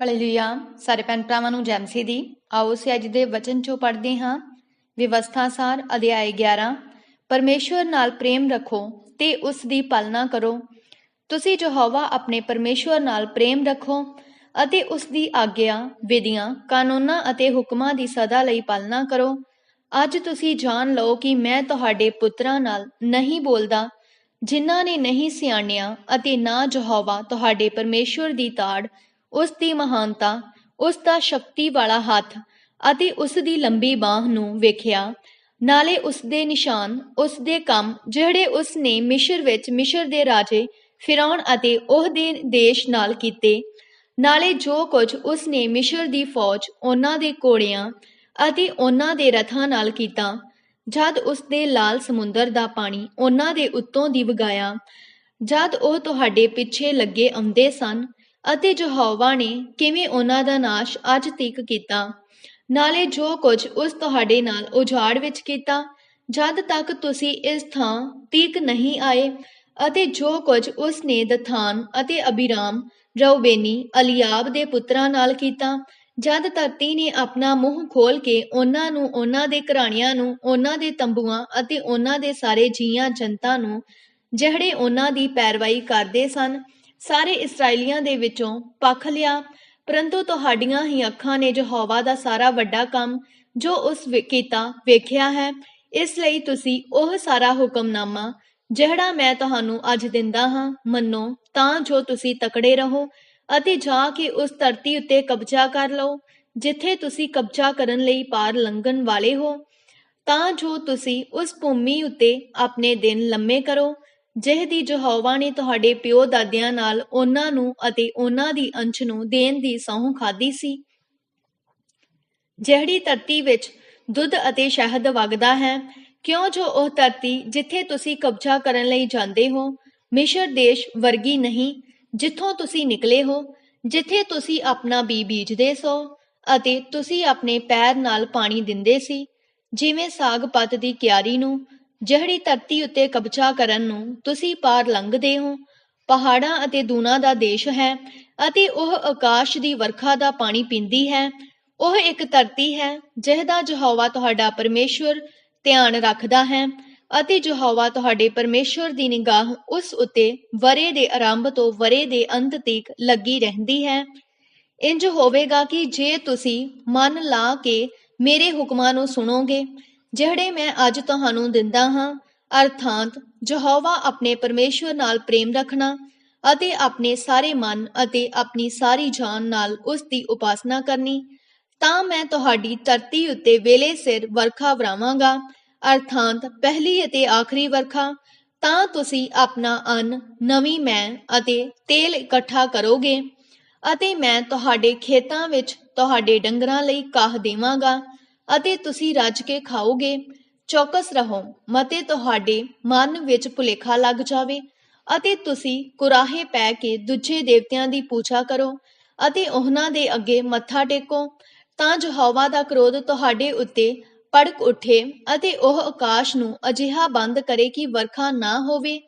Hallelujah, ਸਾਰੇ ਭੈਣ ਭਰਾਵਾਂ ਨੂੰ ਜੈ ਮਸੀਹ ਦੀ ਆਓ ਅਸੀਂ ਅੱਜ ਦੇ ਵਚਨ ਚੋਂ ਪੜ੍ਹਦੇ ਹਾਂ। ਵਿਵਸਥਾ ਸਾਰ, ਅਧਿਆਇ 11 ਪਰਮੇਸ਼ਵਰ ਨਾਲ ਪ੍ਰੇਮ ਰੱਖੋ ਤੇ ਉਸ ਦੀ ਪਾਲਣਾ ਕਰੋ। ਤੁਸੀਂ ਯਹੋਵਾ ਆਪਣੇ ਪਰਮੇਸ਼ਵਰ ਨਾਲ ਪ੍ਰੇਮ ਰੱਖੋ ਅਤੇ ਉਸ ਦੀ ਆਗਿਆ, ਵਿਧੀਆਂ, ਕਾਨੂੰਨਾਂ ਅਤੇ ਹੁਕਮਾਂ ਦੀ ਸਦਾ ਲਈ ਪਾਲਣਾ ਕਰੋ। ਅੱਜ ਤੁਸੀਂ ਜਾਣ ਲਓ ਕਿ ਮੈਂ ਤੁਹਾਡੇ ਪੁੱਤਰਾਂ ਨਾਲ ਨਹੀਂ ਬੋਲਦਾ, ਜਿਨ੍ਹਾਂ ਨੇ ਨਹੀਂ ਸਿਆਣਿਆ ਅਤੇ ਨਾ ਯਹੋਵਾ ਤੁਹਾਡੇ ਪਰਮੇਸ਼ਵਰ ਦੀ ਤਾੜ ਉਸ ਦੀ ਮਹਾਨਤਾ, ਉਸ ਦਾ ਸ਼ਕਤੀ ਵਾਲਾ ਹੱਥ ਅਤੇ ਉਸ ਦੀ ਲੰਬੀ ਬਾਹ ਨੂੰ ਵੇਖਿਆ, ਨਾਲੇ ਉਸ ਦੇ ਨਿਸ਼ਾਨ, ਉਸ ਦੇ ਕੰਮ ਜਿਹੜੇ ਉਸ ਨੇ ਮਿਸ਼ਰ ਵਿੱਚ ਮਿਸ਼ਰ ਦੇ ਰਾਜੇ ਫਿਰੌਨ ਅਤੇ ਉਹ ਦੇ ਦੇਸ਼ ਨਾਲ ਕੀਤੇ, ਨਾਲੇ ਜੋ ਕੁਝ ਉਸ ਨੇ ਮਿਸ਼ਰ ਦੀ ਫੌਜ, ਉਹਨਾਂ ਦੇ ਕੋੜਿਆਂ ਅਤੇ ਉਹਨਾਂ ਦੇ ਰਥਾਂ ਨਾਲ ਕੀਤਾ, ਜਦ ਉਸ ਦੇ ਲਾਲ ਸਮੁੰਦਰ ਦਾ ਪਾਣੀ ਉਹਨਾਂ ਦੇ ਉੱਤੋਂ ਦੀ ਵਗਾਇਆ, ਜਦ ਉਹ ਤੁਹਾਡੇ ਪਿੱਛੇ ਲੱਗੇ ਆਉਂਦੇ ਸਨ ਅਤੇ ਯਹੋਵਾ ਨੇ ਕਿਵੇਂ ਉਹਨਾਂ ਦਾ ਨਾਸ਼ ਅੱਜ ਤੱਕ ਕੀਤਾ? ਨਾਲੇ ਜੋ ਕੁਝ ਉਸ ਤੁਹਾਡੇ ਨਾਲ ਉਜਾੜ ਵਿੱਚ ਕੀਤਾ, ਜਦ ਤੱਕ ਤੁਸੀਂ ਇਸ ਥਾਂ ਤੀਕ ਨਹੀਂ ਆਏ ਅਤੇ ਜੋ ਕੁਝ ਉਸ ਨੇ ਦਥਾਨ ਅਤੇ ਅਬੀਰਾਮ ਰਉਬੇਨੀ ਅਲੀਆਬ ਦੇ ਪੁੱਤਰਾਂ ਨਾਲ ਕੀਤਾ, ਜਦ ਧਰਤੀ ਨੇ ਆਪਣਾ ਮੂੰਹ ਖੋਲ ਕੇ ਉਹਨਾਂ ਨੂੰ ਉਹਨਾਂ ਦੇ ਘਰਾਣਿਆਂ ਨੂੰ, ਉਹਨਾਂ ਦੇ ਤੰਬੂਆਂ ਅਤੇ ਉਹਨਾਂ ਦੇ ਸਾਰੇ ਜੀਆਂ ਜਨਤਾ ਨੂੰ, ਜਿਹੜੇ ਉਹਨਾਂ ਦੀ ਪੈਰਵਾਈ ਕਰਦੇ ਸਨ ਸਾਰੇ ਇਸرائیਲੀਆਂ ਦੇ ਵਿੱਚੋਂ ਪੱਖ ਲਿਆ। ਪਰੰਤੂ ਤੁਹਾਡੀਆਂ ਹੀ ਅੱਖਾਂ ਨੇ ਯਹੋਵਾ ਦਾ ਸਾਰਾ ਵੱਡਾ ਕੰਮ, ਜੋ ਉਸ ਕੀਤਾ, ਵੇਖਿਆ ਹੈ। ਇਸ ਲਈ ਤੁਸੀਂ ਉਹ ਸਾਰਾ ਹੁਕਮਨਾਮਾ, ਜਿਹੜਾ ਮੈਂ ਤੁਹਾਨੂੰ ਅੱਜ ਦਿੰਦਾ ਹਾਂ, ਮੰਨੋ, ਤਾਂ ਜੋ ਤੁਸੀਂ ਤਕੜੇ ਰਹੋ ਅਤੇ ਜਾ ਕੇ ਉਸ ਧਰਤੀ ਉੱਤੇ ਕਬਜ਼ਾ ਕਰ ਲਓ, ਜਿੱਥੇ ਤੁਸੀਂ ਕਬਜ਼ਾ ਕਰਨ ਲਈ ਪਾਰ ਲੰਘਣ ਵਾਲੇ ਹੋ। ਤਾਂ ਜੋ ਤੁਸੀਂ ਉਸ ਭੂਮੀ ਉੱਤੇ ਆਪਣੇ ਦਿਨ ਲੰਮੇ ਕਰੋ ਜਿਹਦੀ ਯਹੋਵਾ ਨੇ ਤੁਹਾਡੇ ਪਿਓ ਦਾਦਿਆਂ ਨਾਲ ਉਹਨਾਂ ਨੂੰ ਅਤੇ ਉਹਨਾਂ ਦੀ ਅੰਸ਼ ਨੂੰ ਦੇਣ ਦੀ ਸਹੁੰ ਖਾਦੀ ਸੀ। ਜਿਹੜੀ ਧਰਤੀ ਵਿੱਚ ਦੁੱਧ ਅਤੇ ਸ਼ਹਿਦ ਵਗਦਾ ਹੈ, ਕਿਉਂ ਜੋ ਉਹ ਧਰਤੀ ਜਿੱਥੇ ਤੁਸੀਂ ਕਬਜ਼ਾ ਕਰਨ ਲਈ ਜਾਂਦੇ ਹੋ, ਮਿਸ਼ਰ ਦੇਸ਼ ਵਰਗੀ ਨਹੀਂ, ਜਿੱਥੋਂ ਤੁਸੀਂ ਨਿਕਲੇ ਹੋ, ਜਿੱਥੇ ਤੁਸੀਂ ਆਪਣਾ ਬੀ ਬੀਜਦੇ ਸੋ ਅਤੇ ਤੁਸੀਂ ਆਪਣੇ ਪੈਰ ਨਾਲ ਪਾਣੀ ਦਿੰਦੇ ਸੀ, ਜਿਵੇਂ ਸਾਗ ਪੱਤ ਦੀ ਕਿਆਰੀ ਨੂੰ ਜਿਹੜੀ ਧਰਤੀ ਉੱਤੇ ਕਬਜ਼ਾ ਕਰਨ ਨੂੰ ਤੁਸੀਂ ਪਾਰ ਲੰਘਦੇ ਹੋ, ਪਹਾੜਾਂ ਅਤੇ ਦੂਨਾਂ ਦਾ ਦੇਸ਼ ਹੈ ਅਤੇ ਉਹ ਆਕਾਸ਼ ਦੀ ਵਰਖਾ ਦਾ ਪਾਣੀ ਪੀਂਦੀ ਹੈ। ਉਹ ਇੱਕ ਧਰਤੀ ਹੈ ਜਿਹਦਾ ਯਹੋਵਾ ਤੁਹਾਡਾ ਪਰਮੇਸ਼ਵਰ ਧਿਆਨ ਰੱਖਦਾ ਹੈ ਅਤੇ ਯਹੋਵਾ ਤੁਹਾਡੇ ਪਰਮੇਸ਼ਵਰ ਦੀ ਨਿਗਾਹ ਉਸ ਉੱਤੇ ਵਰੇ ਦੇ ਆਰੰਭ ਤੋਂ ਵਰੇ ਦੇ ਅੰਤ ਤੱਕ ਲੱਗੀ ਰਹਿੰਦੀ ਹੈ। ਇੰਜ ਹੋਵੇਗਾ ਕਿ ਜੇ ਤੁਸੀਂ ਮਨ ਲਾ ਕੇ ਮੇਰੇ ਹੁਕਮਾਂ ਨੂੰ ਸੁਣੋਗੇ ਜਿਹੜੇ ਮੈਂ ਅੱਜ ਤੁਹਾਨੂੰ ਦਿੰਦਾ ਹਾਂ, ਅਰਥਾਤ ਯਹੋਵਾ ਆਪਣੇ ਪਰਮੇਸ਼ਵਰ ਨਾਲ ਪ੍ਰੇਮ ਰੱਖਣਾ ਅਤੇ ਆਪਣੇ ਸਾਰੇ ਮਨ ਅਤੇ ਆਪਣੀ ਸਾਰੀ ਜਾਨ ਨਾਲ ਉਸ ਦੀ ਉਪਾਸਨਾ ਕਰਨੀ, ਤਾਂ ਮੈਂ ਤੁਹਾਡੀ ਧਰਤੀ ਉੱਤੇ ਵੇਲੇ ਸਿਰ ਵਰਖਾ ਵਰਾਵਾਂਗਾ। ਅਰਥਾਤ ਪਹਿਲੀ ਅਤੇ ਆਖਰੀ ਵਰਖਾ, ਤਾਂ ਤੁਸੀਂ ਆਪਣਾ ਅੰਨ, ਨਵੀਂ ਮੈਂ ਅਤੇ ਤੇਲ ਇਕੱਠਾ ਕਰੋਗੇ ਅਤੇ ਮੈਂ ਤੁਹਾਡੇ ਖੇਤਾਂ ਵਿੱਚ ਤੁਹਾਡੇ ਡੰਗਰਾਂ ਲਈ ਕਾਹ ਦੇਵਾਂਗਾ। ਅਤੇ ਤੁਸੀਂ ਰੱਜ ਕੇ ਖਾਓਗੇ। ਚੌਕਸ ਰਹੋ, ਮਤੇ ਤੁਹਾਡੇ ਮਨ ਵਿੱਚ ਭੁਲੇਖਾ ਲੱਗ ਜਾਵੇ ਅਤੇ ਤੁਸੀਂ ਕੁਰਾਹੇ ਪੈ ਕੇ ਦੂਜੇ ਦੇਵਤਿਆਂ ਦੀ ਪੂਜਾ ਕਰੋ ਅਤੇ ਉਹਨਾਂ ਦੇ ਅੱਗੇ ਮੱਥਾ ਟੇਕੋ, ਤਾਂ ਯਹੋਵਾ ਦਾ ਕ੍ਰੋਧ ਤੁਹਾਡੇ ਉੱਤੇ ਭੜਕ ਉੱਠੇ ਅਤੇ ਉਹ ਆਕਾਸ਼ ਨੂੰ ਅਜਿਹਾ ਬੰਦ ਕਰੇ ਕਿ ਵਰਖਾ ਨਾ ਹੋਵੇ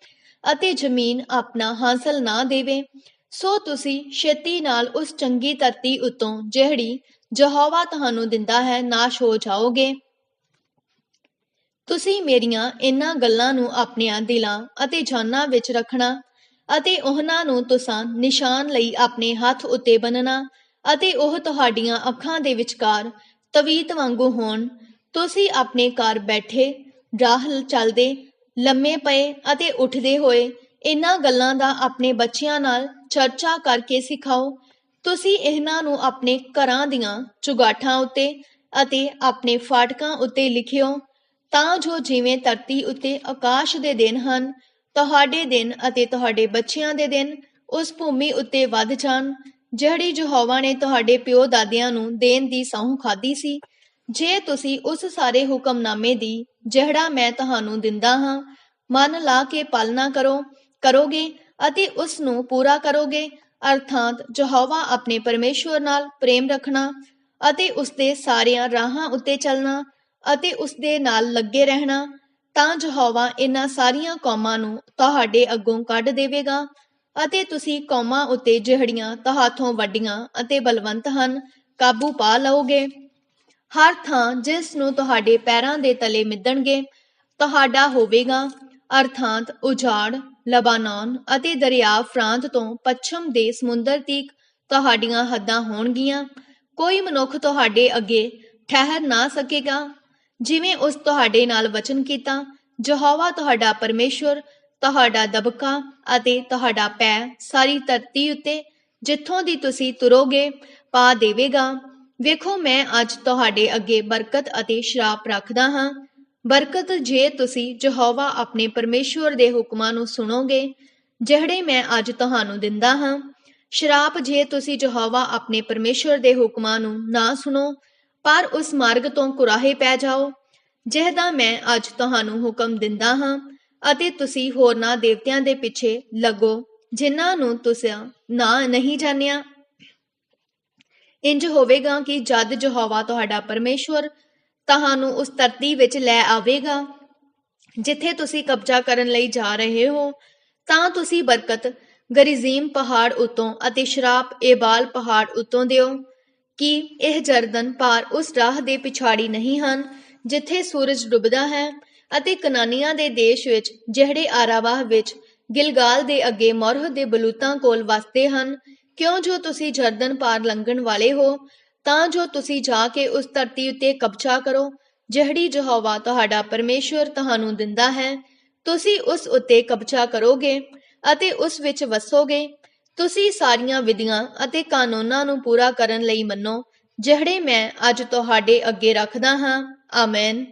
ਅਤੇ ਜ਼ਮੀਨ ਆਪਣਾ ਹਾਸਲ ਨਾ ਦੇਵੇ। ਸੋ ਤੁਸੀਂ ਛੇਤੀ ਨਾਲ ਉਸ ਚੰਗੀ ਧਰਤੀ ਉਤੋਂ ਜਿਹੜੀ ਯਹੋਵਾ ਤੁਹਾਨੂੰ ਦਿੰਦਾ ਹੈ, ਨਾਸ਼ ਹੋ ਜਾਓਗੇ। ਤੁਸੀਂ ਮੇਰੀਆਂ ਇਹਨਾਂ ਗੱਲਾਂ ਨੂੰ ਆਪਣੀਆਂ ਦਿਲਾਂ ਅਤੇ ਜਾਨਾਂ ਵਿੱਚ ਰੱਖਣਾ ਅਤੇ ਉਹਨਾਂ ਨੂੰ ਤੁਸਾਂ ਨਿਸ਼ਾਨ ਲਈ ਆਪਣੇ ਹੱਥ ਉੱਤੇ ਬੰਨਣਾ ਅਤੇ ਉਹ ਤੁਹਾਡੀਆਂ ਅੱਖਾਂ ਦੇ ਵਿਚਕਾਰ ਤਵੀਤ ਵਾਂਗੂ ਹੋਣ। ਤੁਸੀਂ ਆਪਣੇ ਘਰ ਬੈਠੇ, ਰਾਹ ਚੱਲਦੇ, ਲੰਮੇ ਪਏ ਅਤੇ ਉੱਠਦੇ ਹੋਏ ਇਹਨਾਂ ਗੱਲਾਂ ਦਾ ਆਪਣੇ ਬੱਚਿਆਂ ਨਾਲ ਚਰਚਾ ਕਰਕੇ ਸਿਖਾਓ ਤੁਸੀਂ ਇਹਨਾਂ ਨੂੰ ਆਪਣੇ ਘਰਾਂ ਦੀਆਂ ਚੁਗਾਠਾਂ ਉੱਤੇ ਅਤੇ ਆਪਣੇ ਫਾਟਕਾਂ ਉੱਤੇ ਲਿਖਿਓ, ਤਾਂ ਜੋ ਜਿਵੇਂ ਧਰਤੀ ਉੱਤੇ ਆਕਾਸ਼ ਦੇ ਦਿਨ ਹਨ, ਤੁਹਾਡੇ ਦਿਨ ਅਤੇ ਤੁਹਾਡੇ ਬੱਚਿਆਂ ਦੇ ਦਿਨ ਉਸ ਭੂਮੀ ਉੱਤੇ ਵੱਧ ਜਾਣ, ਜਿਹੜੀ ਯਹੋਵਾ ਨੇ ਤੁਹਾਡੇ ਪਿਓ ਦਾਦਿਆਂ ਨੂੰ ਦੇਣ ਦੀ ਸਹੁੰ ਖਾਦੀ ਸੀ। ਜੇ ਤੁਸੀਂ ਉਸ ਸਾਰੇ ਹੁਕਮਨਾਮੇ ਦੀ, ਜਿਹੜਾ ਮੈਂ ਤੁਹਾਨੂੰ ਦਿੰਦਾ ਹਾਂ, ਮਨ ਲਾ ਕੇ ਪਾਲਣਾ ਕਰੋ, ਕਰੋਗੇ ਅਤੇ ਉਸ ਨੂੰ ਪੂਰਾ ਕਰੋਗੇ ਅਰਥਾਤ ਯਹੋਵਾ ਆਪਣੇ ਪਰਮੇਸ਼ਵਰ ਨਾਲ ਪ੍ਰੇਮ ਰੱਖਣਾ ਅਤੇ ਉਸ ਦੇ ਸਾਰਿਆਂ ਰਾਹਾਂ ਉੱਤੇ ਚੱਲਣਾ ਅਤੇ ਉਸ ਦੇ ਨਾਲ ਲੱਗੇ ਰਹਿਣਾ, ਤਾਂ ਯਹੋਵਾ ਇਹਨਾਂ ਸਾਰੀਆਂ ਕੌਮਾਂ ਨੂੰ ਤੁਹਾਡੇ ਅੱਗੋਂ ਕੱਢ ਦੇਵੇਗਾ ਅਤੇ ਤੁਸੀਂ ਕੌਮਾਂ ਉੱਤੇ ਜਿਹੜੀਆਂ ਤੁਹਾਥੋਂ ਵੱਡੀਆਂ ਅਤੇ ਬਲਵੰਤ ਹਨ, ਕਾਬੂ ਪਾ ਲਓਗੇ। ਹਰ ਥਾਂ ਜਿਸ ਨੂੰ ਤੁਹਾਡੇ ਪੈਰਾਂ ਦੇ ਤਲੇ ਮਿੱਧਣਗੇ ਤੁਹਾਡਾ ਹੋਵੇਗਾ, ਅਰਥਾਤ ਉਜਾੜ ਲਬਾਨਾਨ ਅਤੇ ਦਰਿਆ ਫਰਾਂਤ ਤੋਂ ਪੱਛਮ ਦੇ ਸਮੁੰਦਰ ਤੀਕ ਤੁਹਾਡੀਆਂ ਹੱਦਾਂ ਹੋਣਗੀਆਂ। ਕੋਈ ਮਨੁੱਖ ਤੁਹਾਡੇ ਅੱਗੇ ਠਹਿਰ ਨਾ ਸਕੇਗਾ। ਜਿਵੇਂ ਉਸ ਤੁਹਾਡੇ ਨਾਲ ਵਚਨ ਕੀਤਾ, ਯਹੋਵਾ ਤੁਹਾਡਾ ਪਰਮੇਸ਼ਵਰ ਤੁਹਾਡਾ ਦਬਕਾ ਅਤੇ ਤੁਹਾਡਾ ਪੈ ਸਾਰੀ ਧਰਤੀ ਉੱਤੇ, ਜਿੱਥੋਂ ਦੀ ਤੁਸੀਂ ਤੁਰੋਗੇ, ਪਾ ਦੇਵੇਗਾ। ਵੇਖੋ, ਮੈਂ ਅੱਜ ਤੁਹਾਡੇ ਅੱਗੇ ਬਰਕਤ ਅਤੇ ਸ਼ਰਾਪ ਰੱਖਦਾ ਹਾਂ। ਬਰਕਤ ਜੇ ਤੁਸੀਂ ਯਹੋਵਾ ਆਪਣੇ ਪਰਮੇਸ਼ਵਰ ਦੇ ਹੁਕਮਾਂ ਨੂੰ ਸੁਣੋਗੇ, ਜਿਹੜੇ ਮੈਂ ਅੱਜ ਤੁਹਾਨੂੰ ਦਿੰਦਾ ਹਾਂ, ਸ਼ਰਾਪ ਜੇ ਤੁਸੀਂ ਯਹੋਵਾ ਆਪਣੇ ਪਰਮੇਸ਼ਵਰ ਦੇ ਹੁਕਮਾਂ ਨੂੰ ਨਾ ਸੁਣੋ, ਪਰ ਉਸ ਮਾਰਗ ਤੋਂ ਕੁਰਾਹੇ ਪੈ ਜਾਓ, ਜਿਹਦਾ ਮੈਂ ਅੱਜ ਤੁਹਾਨੂੰ ਹੁਕਮ ਦਿੰਦਾ ਹਾਂ, ਅਤੇ ਤੁਸੀਂ ਹੋਰਨਾਂ ਦੇਵਤਿਆਂ ਦੇ ਪਿੱਛੇ ਲੱਗੋ, ਜਿਨ੍ਹਾਂ ਨੂੰ ਤੁਸੀਂ ਨਾ ਨਹੀਂ ਜਾਣਿਆ। ਇੰਜ ਹੋਵੇਗਾ ਕਿ ਜਦ ਯਹੋਵਾ ਤੁਹਾਡਾ ਪਰਮੇਸ਼ਵਰ ਤੁਹਾਨੂੰ ਉਸ ਧਰਤੀ ਵਿੱਚ ਲੈ ਆਵੇਗਾ, ਜਿੱਥੇ ਤੁਸੀਂ ਕਬਜ਼ਾ ਕਰਨ ਲਈ ਜਾ ਰਹੇ ਹੋ। ਤਾਂ ਤੁਸੀਂ ਬਰਕਤ, ਗਰੀਜ਼ੀਮ ਪਹਾੜ ਉਤੋਂ ਅਤੇ ਸ਼ਰਾਪ ਏਬਾਲ ਪਹਾੜ ਉਤੋਂ ਦਿਓ, ਕਿ ਇਹ ਜਰਦਨ ਪਾਰ ਉਸ ਰਾਹ ਦੇ ਪਿਛਾੜੀ ਨਹੀਂ ਹਨ, ਜਿੱਥੇ ਸੂਰਜ ਡੁੱਬਦਾ ਹੈ ਅਤੇ ਕਨਾਨੀਆਂ ਦੇ ਦੇਸ਼ ਵਿੱਚ, ਜਿਹੜੇ ਆਰਾਵਾਹ ਵਿੱਚ ਗਿਲਗਾਲ ਦੇ ਅੱਗੇ ਮੋਰਹ ਦੇ ਬਲੂਤਾਂ ਕੋਲ ਵਸਦੇ ਹਨ, ਕਿਉਂ ਜੋ ਤੁਸੀਂ ਜਰਦਨ ਪਾਰ ਲੰਘਣ ਵਾਲੇ ਹੋ ਤਾਂ ਜੋ ਤੁਸੀਂ ਜਾ ਕੇ ਉਸ ਧਰਤੀ ਉੱਤੇ ਕਬਜ਼ਾ ਕਰੋ, ਜਿਹੜੀ ਯਹੋਵਾ ਤੁਹਾਡਾ ਪਰਮੇਸ਼ਵਰ ਤੁਹਾਨੂੰ ਦਿੰਦਾ ਹੈ। ਤੁਸੀਂ ਉਸ ਉੱਤੇ ਕਬਜ਼ਾ ਕਰੋਗੇ ਅਤੇ ਉਸ ਵਿੱਚ ਵਸੋਗੇ। ਤੁਸੀਂ ਸਾਰੀਆਂ ਵਿਧੀਆਂ ਅਤੇ ਕਾਨੂੰਨਾਂ ਨੂੰ ਪੂਰਾ ਕਰਨ ਲਈ ਮੰਨੋ, ਜਿਹੜੇ ਮੈਂ ਅੱਜ ਤੁਹਾਡੇ ਅੱਗੇ ਰੱਖਦਾ ਹਾਂ। ਆਮੇਨ।